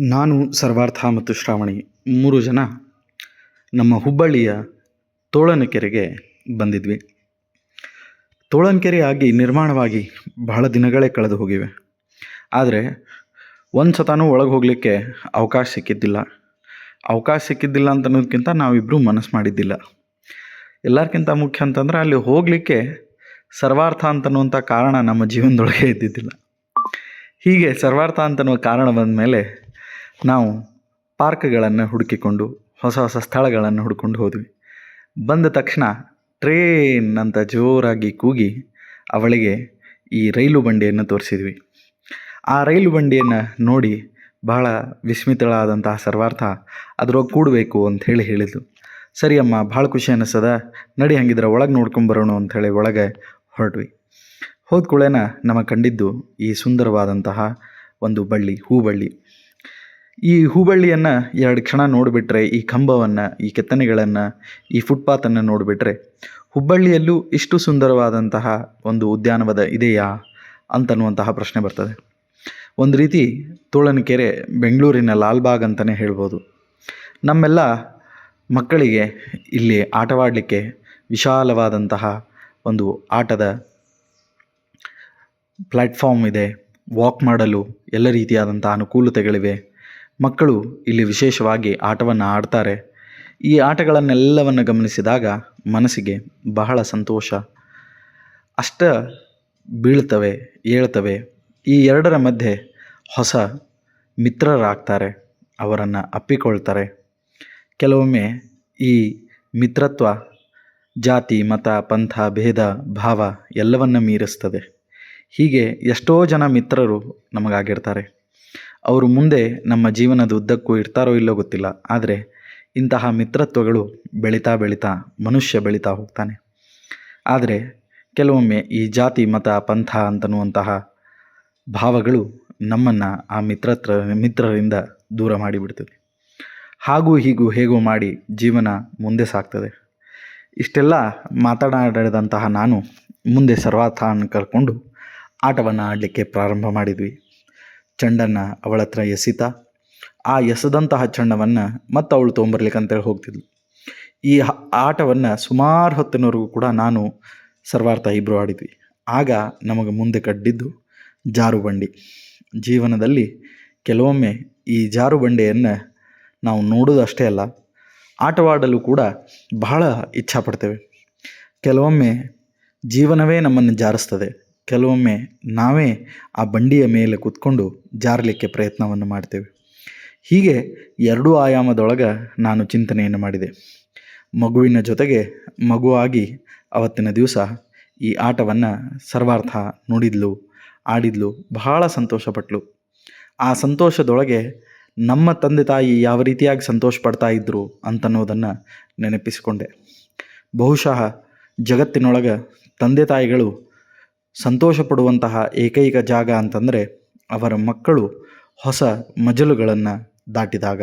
ನಾನು ಸರ್ವಾರ್ಥ ಮತ್ತು ಶ್ರಾವಣಿ ಮೂರು ಜನ ನಮ್ಮ ಹುಬ್ಬಳ್ಳಿಯ ತೋಳನಕೆರೆಗೆ ಬಂದಿದ್ವಿ. ತೋಳನಕೆರೆ ಆಗಿ ನಿರ್ಮಾಣವಾಗಿ ಬಹಳ ದಿನಗಳೇ ಕಳೆದು ಹೋಗಿವೆ. ಆದರೆ ಒಂದು ಸತನೂ ಒಳಗೆ ಹೋಗಲಿಕ್ಕೆ ಅವಕಾಶ ಸಿಕ್ಕಿದ್ದಿಲ್ಲ. ಅವಕಾಶ ಸಿಕ್ಕಿದ್ದಿಲ್ಲ ಅಂತ ಅನ್ನೋದಕ್ಕಿಂತ ನಾವಿಬ್ಬರೂ ಮನಸ್ಸು ಮಾಡಿದ್ದಿಲ್ಲ. ಎಲ್ಲರಿಗಿಂತ ಮುಖ್ಯ ಅಂತಂದ್ರೆ ಅಲ್ಲಿ ಹೋಗಲಿಕ್ಕೆ ಸರ್ವಾರ್ಥ ಅಂತನ್ನುವಂಥ ಕಾರಣ ನಮ್ಮ ಜೀವನದೊಳಗೆ ಇದ್ದಿದ್ದಿಲ್ಲ. ಹೀಗೆ ಸರ್ವಾರ್ಥ ಅಂತನ್ನುವ ಕಾರಣ ಬಂದ ಮೇಲೆ ನಾವು ಪಾರ್ಕ್ಗಳನ್ನು ಹುಡುಕಿಕೊಂಡು, ಹೊಸ ಹೊಸ ಸ್ಥಳಗಳನ್ನು ಹುಡ್ಕೊಂಡು ಹೋದ್ವಿ. ಬಂದ ತಕ್ಷಣ ಟ್ರೇನ್ ಅಂತ ಜೋರಾಗಿ ಕೂಗಿ ಅವಳಿಗೆ ಈ ರೈಲು ಬಂಡಿಯನ್ನು ತೋರಿಸಿದ್ವಿ. ಆ ರೈಲು ಬಂಡಿಯನ್ನು ನೋಡಿ ಬಹಳ ವಿಸ್ಮಿತಳಾದಂತಹ ಸರ್ವಾರ್ಥ, ಅದ್ರೊಳಗೆ ಕೂಡಬೇಕು ಅಂತ ಹೇಳಿ ಹೇಳಿದ್ಲು. ಸರಿ ಅಮ್ಮ ಭಾಳ ಖುಷಿ ಅನ್ನಿಸದ ನಡಿ ಹಂಗಿದ್ರೆ ಒಳಗೆ ನೋಡ್ಕೊಂಬರೋಣ ಅಂಥೇಳಿ ಒಳಗೆ ಹೊರಟ್ವಿ. ಹೋದ ಕೂಡಲೇನ ನಮಗೆ ಕಂಡಿದ್ದು ಈ ಸುಂದರವಾದಂತಹ ಒಂದು ಬಳ್ಳಿ ಹೂಬಳ್ಳಿ ಈ ಹೂಬಳ್ಳಿಯನ್ನು ಎರಡು ಕ್ಷಣ ನೋಡಿಬಿಟ್ರೆ, ಈ ಕಂಬವನ್ನು, ಈ ಕೆತ್ತನೆಗಳನ್ನು, ಈ ಫುಟ್ಪಾತನ್ನು ನೋಡಿಬಿಟ್ರೆ, ಹುಬ್ಬಳ್ಳಿಯಲ್ಲೂ ಇಷ್ಟು ಸುಂದರವಾದಂತಹ ಒಂದು ಉದ್ಯಾನವನ ಇದೆಯಾ ಅಂತನ್ನುವಂತಹ ಪ್ರಶ್ನೆ ಬರ್ತದೆ. ಒಂದು ರೀತಿ ತೋಳನಕೆರೆ ಬೆಂಗಳೂರಿನ ಲಾಲ್ಬಾಗ್ ಅಂತಲೇ ಹೇಳ್ಬೋದು. ನಮ್ಮೆಲ್ಲ ಮಕ್ಕಳಿಗೆ ಇಲ್ಲಿ ಆಟವಾಡಲಿಕ್ಕೆ ವಿಶಾಲವಾದಂತಹ ಒಂದು ಆಟದ ಪ್ಲ್ಯಾಟ್ಫಾರ್ಮ್ ಇದೆ. ವಾಕ್ ಮಾಡಲು ಎಲ್ಲ ರೀತಿಯಾದಂಥ ಅನುಕೂಲತೆಗಳಿವೆ. ಮಕ್ಕಳು ಇಲ್ಲಿ ವಿಶೇಷವಾಗಿ ಆಟವನ್ನು ಆಡ್ತಾರೆ. ಈ ಆಟಗಳನ್ನೆಲ್ಲವನ್ನು ಗಮನಿಸಿದಾಗ ಮನಸ್ಸಿಗೆ ಬಹಳ ಸಂತೋಷ. ಅಷ್ಟ ಬೀಳ್ತವೆ, ಏಳ್ತವೆ. ಈ ಎರಡರ ಮಧ್ಯೆ ಹೊಸ ಮಿತ್ರರಾಗ್ತಾರೆ, ಅವರನ್ನು ಅಪ್ಪಿಕೊಳ್ತಾರೆ. ಕೆಲವೊಮ್ಮೆ ಈ ಮಿತ್ರತ್ವ, ಜಾತಿ, ಮತ, ಪಂಥ, ಭೇದ, ಭಾವ ಎಲ್ಲವನ್ನ ಮೀರಿಸ್ತದೆ. ಹೀಗೆ ಎಷ್ಟೋ ಜನ ಮಿತ್ರರು ನಮಗಾಗಿರ್ತಾರೆ. ಅವರು ಮುಂದೆ ನಮ್ಮ ಜೀವನದ ಉದ್ದಕ್ಕೂ ಇರ್ತಾರೋ ಇಲ್ಲೋ ಗೊತ್ತಿಲ್ಲ. ಆದರೆ ಇಂತಹ ಮಿತ್ರತ್ವಗಳು ಬೆಳೀತಾ ಬೆಳೀತಾ ಮನುಷ್ಯ ಬೆಳೀತಾ ಹೋಗ್ತಾನೆ. ಆದರೆ ಕೆಲವೊಮ್ಮೆ ಈ ಜಾತಿ, ಮತ, ಪಂಥ ಅಂತನ್ನುವಂತಹ ಭಾವಗಳು ನಮ್ಮನ್ನು ಆ ಮಿತ್ರತ್ರ, ಮಿತ್ರರಿಂದ ದೂರ ಮಾಡಿಬಿಡ್ತದೆ. ಹಾಗೂ ಹೀಗೂ ಹೇಗೋ ಮಾಡಿ ಜೀವನ ಮುಂದೆ ಸಾಗ್ತದೆ ಇಷ್ಟೆಲ್ಲ ಮಾತನಾಡಿದಂತಹ ನಾನು ಮುಂದೆ ಸರ್ವಾಥಾನ ಕರ್ಕೊಂಡು ಆಟವನ್ನು ಆಡಲಿಕ್ಕೆ ಪ್ರಾರಂಭ ಮಾಡಿದ್ವಿ. ಚೆಂಡನ್ನು ಅವಳ ಹತ್ರ ಎಸಿತಾ, ಆ ಎಸೆದಂತಹ ಚೆಂಡವನ್ನು ಮತ್ತೆ ಅವಳು ತೊಗೊಂಬರ್ಲಿಕ್ಕೆ ಅಂತೇಳಿ ಹೋಗ್ತಿದ್ಲು. ಈ ಆಟವನ್ನು ಸುಮಾರು ಹೊತ್ತಿನವರೆಗೂ ಕೂಡ ನಾನು ಸರ್ವಾರ್ಥ ಇಬ್ಬರು ಆಡಿದ್ವಿ. ಆಗ ನಮಗೆ ಮುಂದೆ ಕಡ್ಡಿದ್ದು ಜಾರುಬಂಡಿ. ಜೀವನದಲ್ಲಿ ಕೆಲವೊಮ್ಮೆ ಈ ಜಾರುಬಂಡೆಯನ್ನು ನಾವು ನೋಡೋದಷ್ಟೇ ಅಲ್ಲ, ಆಟವಾಡಲು ಕೂಡ ಬಹಳ ಇಚ್ಛಾಪಡ್ತೇವೆ. ಕೆಲವೊಮ್ಮೆ ಜೀವನವೇ ನಮ್ಮನ್ನು ಜಾರಿಸ್ತದೆ. ಕೆಲವೊಮ್ಮೆ ನಾವೇ ಆ ಬಂಡಿಯ ಮೇಲೆ ಕೂತ್ಕೊಂಡು ಜಾರಲಿಕ್ಕೆ ಪ್ರಯತ್ನವನ್ನು ಮಾಡ್ತೇವೆ. ಹೀಗೆ ಎರಡೂ ಆಯಾಮದೊಳಗೆ ನಾನು ಚಿಂತನೆಯನ್ನು ಮಾಡಿದೆ. ಮಗುವಿನ ಜೊತೆಗೆ ಮಗುವಾಗಿ ಅವತ್ತಿನ ದಿವಸ ಈ ಆಟವನ್ನು ಸರ್ವಾರ್ಥ ನೋಡಿದ್ಲು, ಆಡಿದ್ಲು, ಬಹಳ ಸಂತೋಷಪಟ್ಲು. ಆ ಸಂತೋಷದೊಳಗೆ ನಮ್ಮ ತಂದೆ ತಾಯಿ ಯಾವ ರೀತಿಯಾಗಿ ಸಂತೋಷ ಪಡ್ತಾ ಇದ್ದರು ಅಂತನ್ನೋದನ್ನು ನೆನಪಿಸಿಕೊಂಡೆ. ಬಹುಶಃ ಜಗತ್ತಿನೊಳಗೆ ತಂದೆ ತಾಯಿಗಳು ಸಂತೋಷ ಪಡುವಂತಹ ಏಕೈಕ ಜಾಗ ಅಂತಂದರೆ ಅವರ ಮಕ್ಕಳು ಹೊಸ ಮಜಲುಗಳನ್ನು ದಾಟಿದಾಗ.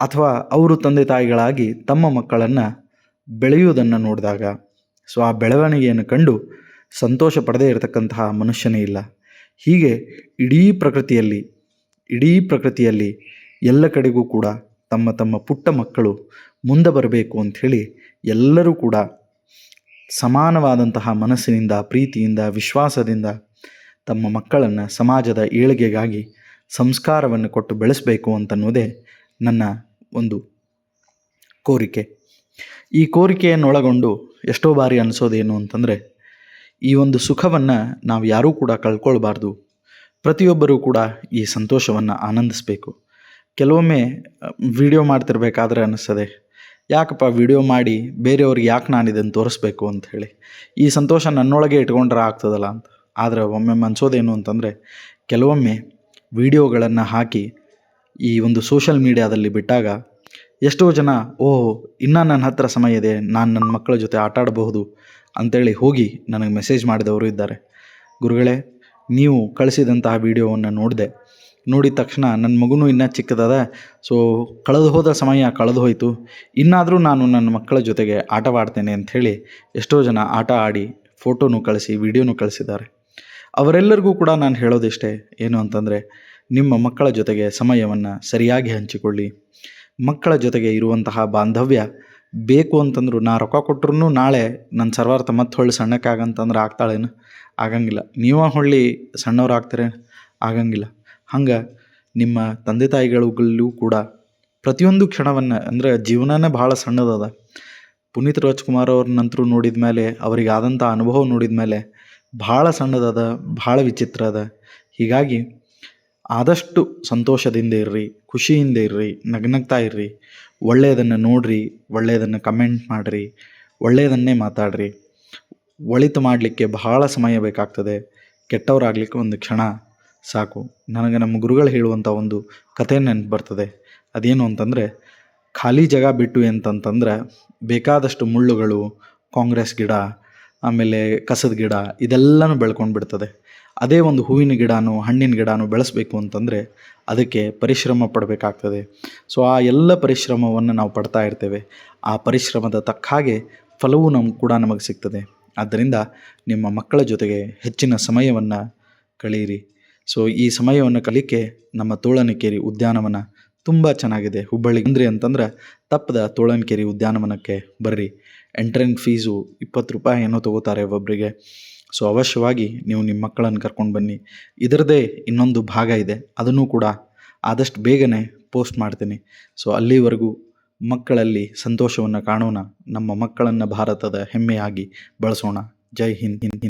ಅಥವಾ ಅವರು ತಂದೆ ತಾಯಿಗಳಾಗಿ ತಮ್ಮ ಮಕ್ಕಳನ್ನು ಬೆಳೆಯುವುದನ್ನು ನೋಡಿದಾಗ. ಸೊ, ಆ ಬೆಳವಣಿಗೆಯನ್ನು ಕಂಡು ಸಂತೋಷ ಪಡದೇ ಇರತಕ್ಕಂತಹ ಮನುಷ್ಯನೇ ಇಲ್ಲ. ಹೀಗೆ ಇಡೀ ಪ್ರಕೃತಿಯಲ್ಲಿ ಇಡೀ ಪ್ರಕೃತಿಯಲ್ಲಿ ಎಲ್ಲ ಕಡೆಗೂ ಕೂಡ ತಮ್ಮ ತಮ್ಮ ಪುಟ್ಟ ಮಕ್ಕಳು ಮುಂದೆ ಬರಬೇಕು ಅಂಥೇಳಿ ಎಲ್ಲರೂ ಕೂಡ ಸಮಾನವಾದಂತಹ ಮನಸ್ಸಿನಿಂದ, ಪ್ರೀತಿಯಿಂದ, ವಿಶ್ವಾಸದಿಂದ ತಮ್ಮ ಮಕ್ಕಳನ್ನು ಸಮಾಜದ ಏಳಿಗೆಗಾಗಿ ಸಂಸ್ಕಾರವನ್ನು ಕೊಟ್ಟು ಬೆಳೆಸಬೇಕು ಅಂತನ್ನುವುದೇ ನನ್ನ ಒಂದು ಕೋರಿಕೆ. ಈ ಕೋರಿಕೆಯನ್ನು ಒಳಗೊಂಡು ಎಷ್ಟೋ ಬಾರಿ ಅನಿಸೋದೇನು ಅಂತಂದರೆ, ಈ ಒಂದು ಸುಖವನ್ನು ನಾವು ಯಾರೂ ಕೂಡ ಕಳ್ಕೊಳ್ಬಾರ್ದು. ಪ್ರತಿಯೊಬ್ಬರೂ ಕೂಡ ಈ ಸಂತೋಷವನ್ನು ಆನಂದಿಸಬೇಕು. ಕೆಲವೊಮ್ಮೆ ವಿಡಿಯೋ ಮಾಡ್ತಿರ್ಬೇಕಾದ್ರೆ ಅನ್ನಿಸ್ತದೆ ಯಾಕಪ್ಪ ವಿಡಿಯೋ ಮಾಡಿ ಬೇರೆಯವ್ರಿಗೆ ಯಾಕೆ ನಾನು ಇದನ್ನು ತೋರಿಸ್ಬೇಕು ಅಂತ ಹೇಳಿ. ಈ ಸಂತೋಷ ನನ್ನೊಳಗೆ ಇಟ್ಕೊಂಡ್ರೆ ಆಗ್ತದಲ್ಲ ಅಂತ. ಆದರೆ ಒಮ್ಮೆ ಅನ್ಸೋದೇನು ಅಂತಂದರೆ, ಕೆಲವೊಮ್ಮೆ ವಿಡಿಯೋಗಳನ್ನು ಹಾಕಿ ಈ ಒಂದು ಸೋಷಲ್ ಮೀಡಿಯಾದಲ್ಲಿ ಬಿಟ್ಟಾಗ ಎಷ್ಟೋ ಜನ, ಓಹ್, ಇನ್ನೂ ನನ್ನ ಹತ್ರ ಸಮಯ ಇದೆ, ನಾನು ನನ್ನ ಮಕ್ಕಳ ಜೊತೆ ಆಟ ಆಡಬಹುದು ಅಂತೇಳಿ ಹೋಗಿ ನನಗೆ ಮೆಸೇಜ್ ಮಾಡಿದವರು ಇದ್ದಾರೆ. ಗುರುಗಳೇ, ನೀವು ಕಳಿಸಿದಂತಹ ವಿಡಿಯೋವನ್ನು ನೋಡಿದೆ ನೋಡಿದ ತಕ್ಷಣ ನನ್ನ ಮಗುನೂ ಇನ್ನೂ ಚಿಕ್ಕದಾದ ಸೊ ಕಳೆದು ಹೋದ ಸಮಯ ಕಳೆದು ಹೋಯಿತು. ಇನ್ನಾದರೂ ನಾನು ನನ್ನ ಮಕ್ಕಳ ಜೊತೆಗೆ ಆಟವಾಡ್ತೇನೆ ಅಂಥೇಳಿ ಎಷ್ಟೋ ಜನ ಆಟ ಆಡಿ ಫೋಟೋನು ಕಳಿಸಿ, ವಿಡಿಯೋನು ಕಳಿಸಿದ್ದಾರೆ. ಅವರೆಲ್ಲರಿಗೂ ಕೂಡ ನಾನು ಹೇಳೋದಿಷ್ಟೇ ಏನು ಅಂತಂದರೆ, ನಿಮ್ಮ ಮಕ್ಕಳ ಜೊತೆಗೆ ಸಮಯವನ್ನು ಸರಿಯಾಗಿ ಹಂಚಿಕೊಳ್ಳಿ. ಮಕ್ಕಳ ಜೊತೆಗೆ ಇರುವಂತಹ ಬಾಂಧವ್ಯ ಬೇಕು ಅಂತಂದ್ರು ನಾ ರೊಕ್ಕ ಕೊಟ್ರು ನಾಳೆ ನನ್ನ ಸರ್ವಾರ್ಥ ಮತ್ತೆ ಹೊಳ್ಳಿ ಸಣ್ಣಕ್ಕಾಗಂತಂದ್ರೆ ಆಗ್ತಾಳೇನು? ಆಗಂಗಿಲ್ಲ. ನೀವು ಹೊಳ್ಳಿ ಸಣ್ಣವ್ರು ಆಗ್ತಾರೆ ಆಗಂಗಿಲ್ಲ. ಹಂಗೆ ನಿಮ್ಮ ತಂದೆ ತಾಯಿಗಳಲ್ಲೂ ಕೂಡ ಪ್ರತಿಯೊಂದು ಕ್ಷಣವನ್ನು, ಅಂದರೆ ಜೀವನನೇ ಭಾಳ ಸಣ್ಣದದ. ಪುನೀತ್ ರಾಜ್ಕುಮಾರ್ ಅವ್ರನ್ನಂತರೂ ನೋಡಿದ ಮೇಲೆ, ಅವರಿಗೆ ಆದಂಥ ಅನುಭವ ನೋಡಿದ ಮೇಲೆ ಭಾಳ ಸಣ್ಣದದ ಭಾಳ ವಿಚಿತ್ರ ಅದ. ಹೀಗಾಗಿ ಆದಷ್ಟು ಸಂತೋಷದಿಂದ ಇರ್ರಿ, ಖುಷಿಯಿಂದ ಇರ್ರಿ, ನಗ್ನಗ್ತಾ ಇರ್ರಿ, ಒಳ್ಳೆಯದನ್ನು ನೋಡ್ರಿ, ಒಳ್ಳೆಯದನ್ನು ಕಮೆಂಟ್ ಮಾಡಿರಿ, ಒಳ್ಳೆಯದನ್ನೇ ಮಾತಾಡ್ರಿ. ಒಳಿತು ಮಾಡಲಿಕ್ಕೆ ಬಹಳ ಸಮಯ ಬೇಕಾಗ್ತದೆ. ಕೆಟ್ಟವರಾಗಲಿಕ್ಕೆ ಒಂದು ಕ್ಷಣ. ಸಾಕು. ನನಗೆ ನಮ್ಮ ಗುರುಗಳು ಹೇಳುವಂಥ ಒಂದು ಕಥೆ ನೆನಪು ಬರ್ತದೆ ಅದೇನು ಅಂತಂದರೆ, ಖಾಲಿ ಜಾಗ ಬಿಟ್ಟು ಅಂತಂತಂದ್ರೆ ಬೇಕಾದಷ್ಟು ಮುಳ್ಳುಗಳು, ಕಾಂಗ್ರೆಸ್ ಗಿಡ, ಆಮೇಲೆ ಕಸದ ಗಿಡ, ಇದೆಲ್ಲನೂ ಬೆಳ್ಕೊಂಡು ಬಿಡ್ತದೆ. ಅದೇ ಒಂದು ಹೂವಿನ ಗಿಡನೋ, ಹಣ್ಣಿನ ಗಿಡನೋ ಬೆಳೆಸಬೇಕು ಅಂತಂದರೆ, ಅದಕ್ಕೆ ಪರಿಶ್ರಮ ಪಡಬೇಕಾಗ್ತದೆ. ಸೊ, ಆ ಎಲ್ಲ ಪರಿಶ್ರಮವನ್ನು ನಾವು ಪಡ್ತಾ ಇರ್ತೇವೆ. ಆ ಪರಿಶ್ರಮದ ತಕ್ಕ ಹಾಗೆ ಫಲವೂ ನಮ್ಗೆ ಕೂಡ ನಮಗೆ ಸಿಗ್ತದೆ. ಆದ್ದರಿಂದ ನಿಮ್ಮ ಮಕ್ಕಳ ಜೊತೆಗೆ ಹೆಚ್ಚಿನ ಸಮಯವನ್ನು ಕಳೆಯಿರಿ ಸೊ ಈ ಸಮಯವನ್ನು ಕಲಿಕೆ ನಮ್ಮ ತೋಳನಕೇರಿ ಉದ್ಯಾನವನ ತುಂಬ ಚೆನ್ನಾಗಿದೆ. ಹುಬ್ಬಳ್ಳಿ ಅಂದರೆ ಅಂತಂದ್ರೆ ತಪ್ಪದ ತೋಳನಕೇರಿ ಉದ್ಯಾನವನಕ್ಕೆ ಬರ್ರಿ. ಎಂಟ್ರೆನ್ಸ್ ಫೀಸು ಇಪ್ಪತ್ತು ರೂಪಾಯಿ ಏನೋ ತೊಗೋತಾರೆ ಒಬ್ಬೊಬ್ಬರಿಗೆ ಸೊ ಅವಶ್ಯವಾಗಿ ನೀವು ನಿಮ್ಮ ಮಕ್ಕಳನ್ನು ಕರ್ಕೊಂಡು ಬನ್ನಿ. ಇದರದೇ ಇನ್ನೊಂದು ಭಾಗ ಇದೆ. ಅದನ್ನು ಕೂಡ ಆದಷ್ಟು ಬೇಗನೆ ಪೋಸ್ಟ್ ಮಾಡ್ತೀನಿ. ಸೊ ಅಲ್ಲಿವರೆಗೂ ಮಕ್ಕಳಲ್ಲಿ ಸಂತೋಷವನ್ನು ಕಾಣೋಣ. ನಮ್ಮ ಮಕ್ಕಳನ್ನು ಭಾರತದ ಹೆಮ್ಮೆಯಾಗಿ ಬಳಸೋಣ. ಜೈ ಹಿಂದ್ ಹಿಂದ್ ಹಿಂದ್.